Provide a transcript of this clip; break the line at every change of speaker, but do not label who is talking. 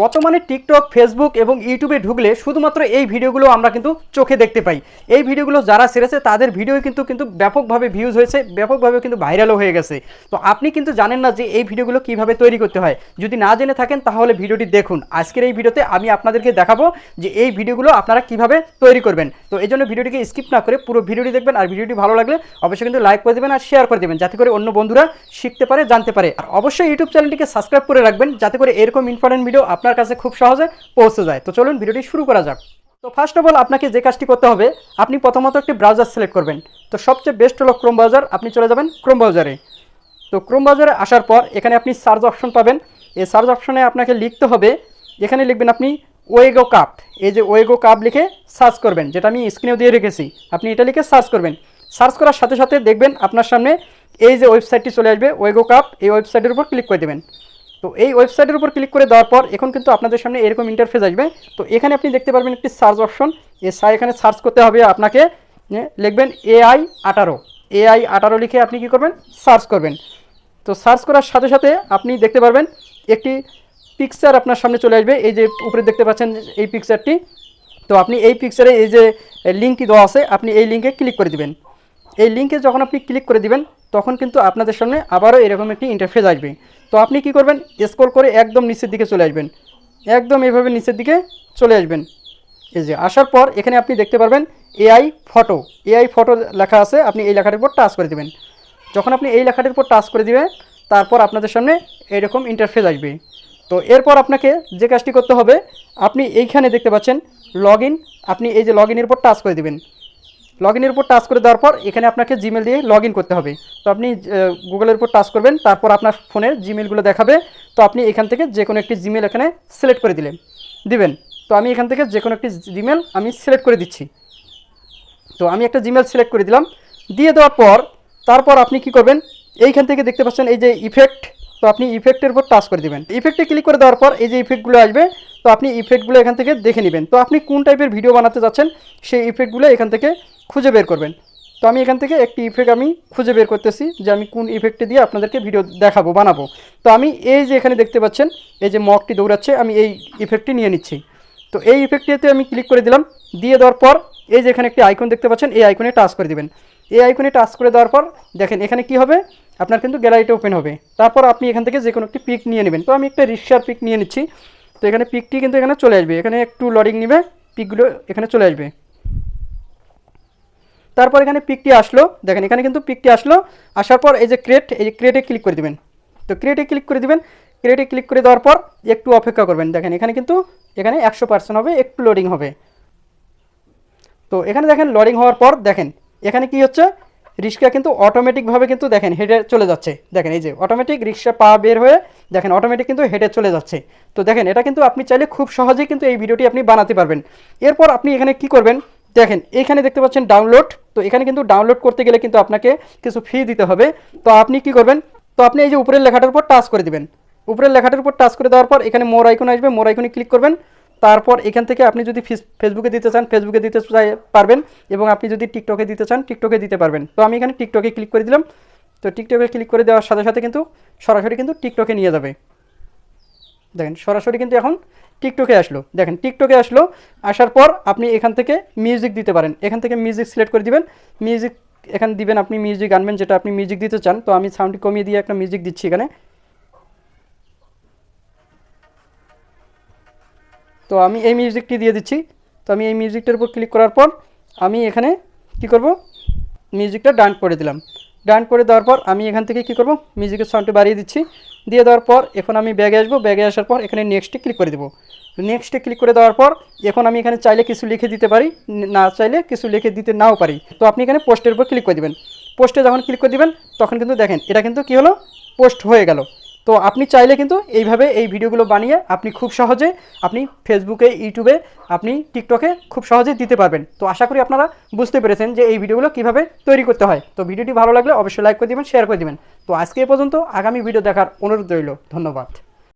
বর্তমানে TikTok Facebook এবং ইউটিউবে ঢুকলে শুধুমাত্র এই ভিডিওগুলো আমরা কিন্তু চোখে দেখতে পাই। এই ভিডিওগুলো যারা সেরেছে তাদের ভিডিও কিন্তু কিন্তু ব্যাপকভাবে ভিউজ হয়েছে, ব্যাপকভাবে কিন্তু ভাইরালও হয়ে গেছে। তো আপনি কিন্তু জানেন না যে এই ভিডিওগুলো কীভাবে তৈরি করতে হয়। যদি না জেনে থাকেন, তাহলে ভিডিওটি দেখুন। আজকের এই ভিডিওতে আমি আপনাদেরকে দেখাবো যে এই ভিডিওগুলো আপনারা কীভাবে তৈরি করবেন। তো এই জন্য ভিডিওটিকে স্কিপ না করে পুরো ভিডিওটি দেখবেন। আর ভিডিওটি ভালো লাগলে অবশ্যই কিন্তু লাইক করে দেবেন আর শেয়ার করে দেবেন, যাতে করে অন্য বন্ধুরা শিখতে পারে, জানতে পারে। আর অবশ্যই ইউটিউব চ্যানেলটিকে সাবস্ক্রাইব করে রাখবেন, যাতে করে এরকম ইম্পর্টেন্ট ভিডিও আপনার কাছে খুব সহজে পৌঁছে যায়। তো চলুন ভিডিওটি শুরু করা যাক। তো ফার্স্ট অফ অল আপনাকে যে কাজটি করতে হবে, আপনি প্রথমত একটি ব্রাউজার সিলেক্ট করবেন। তো সবচেয়ে বেস্ট হলো ক্রোম ব্রাউজার আপনি চলে যাবেন ক্রোম ব্রাউজারে তো ক্রোম ব্রাউজারে আসার পর, এখানে আপনি সার্চ অপশন পাবেন। এই সার্চ অপশনে আপনাকে লিখতে হবে, এখানে লিখবেন আপনি ওয়েগো কাপ এই যে ওয়েগো কাপ লিখে সার্চ করবেন, যেটা আমি স্ক্রিনেও দিয়ে রেখেছি। আপনি এটা লিখে সার্চ করবেন। সার্চ করার সাথে সাথে দেখবেন আপনার সামনে এই যে ওয়েবসাইটটি চলে আসবে ওয়েগো কাপ এই ওয়েবসাইটের উপর ক্লিক করে দেবেন। তো এই ওয়েবসাইটের উপর ক্লিক করে দেওয়ার পর এখন কিন্তু আপনাদের সামনে এরকম ইন্টারফেস আসবে। তো এখানে আপনি দেখতে পারবেন একটি সার্চ অপশন এখানে সার্চ করতে হবে আপনাকে লিখবেন এআই আঠারো। এআই আঠারো লিখে আপনি কি করবেন? সার্চ করবেন। তো সার্চ করার সাথে সাথে আপনি দেখতে পারবেন একটি পিকচার আপনার সামনে চলে আসবে। এই যে উপরে দেখতে পাচ্ছেন এই পিকচারটি তো আপনি এই পিকচারে এই যে লিঙ্কটি দেওয়া আছে, আপনি এই লিঙ্কে ক্লিক করে দিবেন। এই লিঙ্কে যখন আপনি ক্লিক করে দিবেন তখন কিন্তু আপনাদের সামনে আবারও এরকম একটি ইন্টারফেস আসবে। তো আপনি কি করবেন? স্ক্রল করে একদম নিচের দিকে চলে আসবেন। একদম এভাবে নিচের দিকে চলে আসবেন। এই যে, আসার পর এখানে আপনি দেখতে পারবেন এআই ফটো এআই ফটো লেখা আছে, আপনি এই লেখাটির উপর টাচ করে দেবেন। যখন আপনি এই লেখাটির উপর টাচ করে দিবেন, তারপর আপনাদের সামনে এরকম ইন্টারফেস আসবে। তো এরপর আপনাকে যে কাজটি করতে হবে, আপনি এইখানে দেখতে পাচ্ছেন লগ আপনি এই যে লগ ইনের উপর টাচ করে দিবেন। লগ ইনের উপর টাচ করে দেওয়ার পর এখানে আপনাকে জিমেল দিয়ে লগ করতে হবে। তো আপনি গুগলের উপর টাচ করবেন, তারপর আপনার ফোনের জিমেলগুলো দেখাবে। তো আপনি এখান থেকে যে কোনো একটি জিমেল এখানে সিলেক্ট করে দিলেন। দিবেন। তো আমি এখান থেকে যে কোনো একটি জিমেল আমি সিলেক্ট করে দিচ্ছি। তো আমি একটা জিমেল সিলেক্ট করে দিলাম। দিয়ে দেওয়ার পর, তারপর আপনি কি করবেন? এইখান থেকে দেখতে পাচ্ছেন এই যে ইফেক্ট তো আপনি ইফেক্টের উপর টাচ করে দিবেন। ইফেক্টে ক্লিক করে দেওয়ার পর এই যে ইফেক্টগুলো আসবে তো আপনি ইফেক্টগুলো এখান থেকে দেখে নেবেন। তো আপনি কোন টাইপের ভিডিও বানাতে যাচ্ছেন, সেই ইফেক্টগুলো এখান থেকে খুঁজে বের করবেন। তো আমি এখান থেকে একটি ইফেক্ট আমি খুঁজে বের করতেছি যে আমি কোন ইফেক্টে দিয়ে আপনাদেরকে ভিডিও দেখাবো, বানাবো। তো আমি এই যে এখানে দেখতে পাচ্ছেন, এই যে মগটি দৌড়াচ্ছে, আমি এই ইফেক্টটি নিয়ে নিচ্ছি। তো এই ইফেক্টটিতে আমি ক্লিক করে দিলাম, দিয়ে দেওয়ার পর এই যে এখানে একটি আইকন দেখতে পাচ্ছেন, এই আইকনে টাচ করে দিবেন। এই আইকনে টাচ করে দেওয়ার পর দেখেন, এখানে কি হবে? আপনার কিন্তু গ্যালারিটা ওপেন হবে। তারপর আপনি এখান থেকে যে কোনো একটি পিক নিয়ে নেবেন। তো আমি একটা রিক্সার পিক নিয়ে নিচ্ছি। তো এখানে পিকটি কিন্তু এখানে চলে আসবে। এখানে একটু লডিং নেবে পিকগুলো এখানে চলে আসবে। তারপর এখানে পিকটি আসলো। দেখেন, এখানে কিন্তু পিকটি আসলো। আসার পর এই যে ক্রেট এই যে ক্রিয়েটে ক্লিক করে দিবেন। তো ক্রেটে ক্লিক করে দিবেন। ক্রেটে ক্লিক করে দেওয়ার পর একটু অপেক্ষা করবেন। দেখেন, এখানে কিন্তু, এখানে একশো পার্সেন্ট হবে, একটু লোডিং হবে। তো এখানে দেখেন লোডিং হওয়ার পর দেখেন, এখানে কি হচ্ছে? রিক্সা কিন্তু অটোমেটিকভাবে কিন্তু দেখেন হেডে চলে যাচ্ছে। দেখেন এই যে অটোমেটিক রিক্সা পা বের হয়ে দেখেন অটোমেটিক কিন্তু হেডে চলে যাচ্ছে। তো দেখেন এটা কিন্তু আপনি চাইলে খুব সহজেই কিন্তু এই ভিডিওটি আপনি বানাতে পারবেন। এরপর আপনি এখানে কি করবেন? দেখেন এখানে দেখতে পাচ্ছেন ডাউনলোড তো এখানে কিন্তু ডাউনলোড করতে গেলে কিন্তু আপনাকে কিছু ফি দিতে হবে। তো আপনি কি করবেন? তো আপনি এই যে উপরের লেখাটার উপর টাচ করে দিবেন। উপরের লেখাটার উপর টাচ করে দেওয়ার পর এখানে মোর আইকন আসবে। মোর আইকনে ক্লিক করবেন। তারপর এখান থেকে আপনি যদি ফিস- ফেসবুকে দিতে চান ফেসবুকে দিতে পারবেন এবং আপনি যদি টিকটকে দিতে চান টিকটকে দিতে পারবেন। তো আমি এখানে টিকটকে ক্লিক করে দিলাম। তো টিকটকে ক্লিক করে দেওয়ার সাথে সাথে কিন্তু সরাসরি কিন্তু টিকটকে নিয়ে যাবে। দেখেন, সরাসরি কিন্তু এখন টিকটকে আসলো। দেখেন টিকটকে আসলো, আসার পর আপনি এখান থেকে মিউজিক দিতে পারেন। এখান থেকে মিউজিক সিলেক্ট করে দিবেন। মিউজিক এখানে দিবেন আপনি মিউজিক আনবেন, যেটা আপনি মিউজিক দিতে চান। তো আমি সাউন্ডটি কমিয়ে দিয়ে একটা মিউজিক দিচ্ছি এখানে। তো আমি এই মিউজিকটি দিয়ে দিচ্ছি। তো আমি এই মিউজিকটার উপর ক্লিক করার পর আমি এখানে কি করব? মিউজিকটা ডান করে দিলাম। ডান করে দেওয়ার পর আমি এখান থেকে কি করব? মিউজিকের সাউন্ডটি বাড়িয়ে দিচ্ছি। দিয়ে দেওয়ার পর এখন আমি ব্যাগে আসব। ব্যাগে আসার পর এখানে নেক্সটে ক্লিক করে দেবো। নেক্সটে ক্লিক করে দেওয়ার পর এখন আমি এখানে চাইলে কিছু লিখে দিতে পারি, না চাইলে কিছু লিখে দিতে নাও পারি। তো আপনি এখানে পোস্টের উপর ক্লিক করে দিবেন। পোস্টে যখন ক্লিক করে দিবেন, তখন কিন্তু দেখেন, এটা কিন্তু কী হলো? পোস্ট হয়ে গেল। তো আপনি চাইলে কিন্তু এইভাবে এই ভিডিওগুলো বানিয়ে আপনি খুব সহজে আপনি ফেসবুকে ইউটিউবে আপনি টিকটকে খুব সহজে দিতে পারবেন। তো আশা করি আপনারা বুঝতে পেরেছেন যে এই ভিডিওগুলো কীভাবে তৈরি করতে হয়। তো ভিডিওটি ভালো লাগলে অবশ্যই লাইক করে দেবেন শেয়ার করে দেবেন। তো আজকে এ পর্যন্ত আগামী ভিডিও দেখার অনুরোধ রইল। ধন্যবাদ।